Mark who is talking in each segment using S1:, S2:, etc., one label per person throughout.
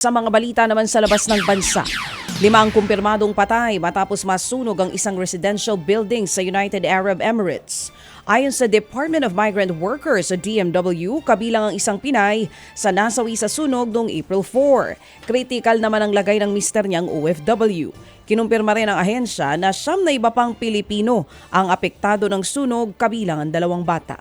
S1: Sa mga balita naman sa labas ng bansa, lima ang kumpirmadong patay matapos masunog ang isang residential building sa United Arab Emirates. Ayon sa Department of Migrant Workers o DMW, kabilang ang isang Pinay sa nasawi sa sunog noong April 4. Critical naman ang lagay ng mister niyang OFW. Kinumpirma rin ng ahensya na siyam na iba pang Pilipino ang apektado ng sunog kabilang ang dalawang bata.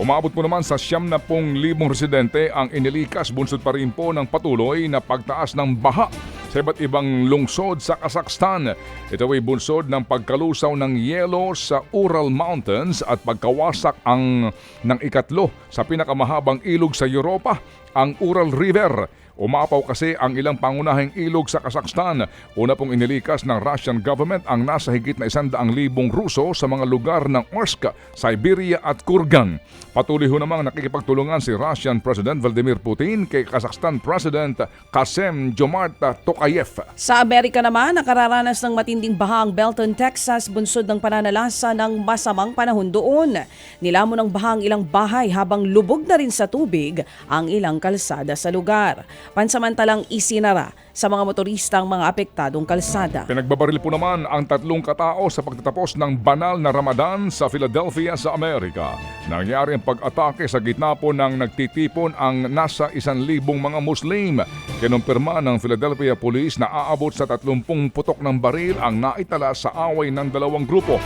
S2: Umabot po naman sa siyam na pong libong residente ang inilikas bunsod pa rin po ng patuloy na pagtaas ng baha sa iba't ibang lungsod sa Kazakhstan. Ito ay bunsod ng pagkalusaw ng yelo sa Ural Mountains at pagkawasak ang ng ikatlo sa pinakamahabang ilog sa Europa, ang Ural River. Umapaw kasi ang ilang pangunahing ilog sa Kazakhstan. Una pong inilikas ng Russian government ang nasa higit na isandaang libong Ruso sa mga lugar ng Orsk, Siberia at Kurgan. Patuloy ho namang nakikipagtulungan si Russian President Vladimir Putin kay Kazakhstan President Kasem Jomart Tokayev.
S1: Sa Amerika naman, nakararanas ng matinding baha ang Belton, Texas, bunsod ng pananalasa ng masamang panahon doon. Nilamon ng baha ang ilang bahay habang lubog na rin sa tubig ang ilang kalsada sa lugar. Pansamantalang isinara sa mga motorista ang mga apektadong kalsada.
S2: Pinagbabaril po naman ang tatlong katao sa pagtatapos ng banal na Ramadan sa Philadelphia sa Amerika. Nangyari ang pag-atake sa gitna po ng nagtitipon ang nasa isan libong mga Muslim. Kinumpirma ng Philadelphia Police na aabot sa 30 putok ng baril ang naitala sa away ng dalawang grupo.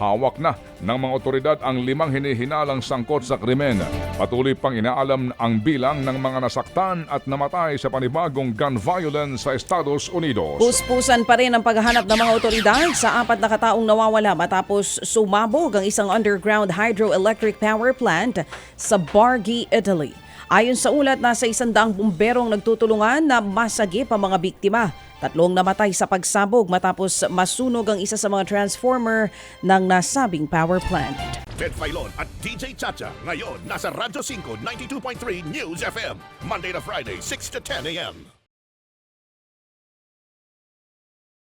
S2: Hawak na ng mga otoridad ang limang hinihinalang sangkot sa krimen. Patuloy pang inaalam ang bilang ng mga nasaktan at namatay sa panibagong gun violence sa Estados Unidos.
S1: Puspusan pa rin ang paghahanap ng mga otoridad sa apat na kataong nawawala matapos sumabog ang isang underground hydroelectric power plant sa Bargi, Italy. Ayon sa ulat, nasa isang daang bumberong nagtutulungan na masagip ang mga biktima. Tatlong namatay sa pagsabog matapos masunog ang isa sa mga transformer ng nasabing power plant.
S3: Ted Filon at DJ Chacha. Ngayon, nasa Radyo 5, 92.3 News FM. Monday to Friday, 6 to 10 a.m.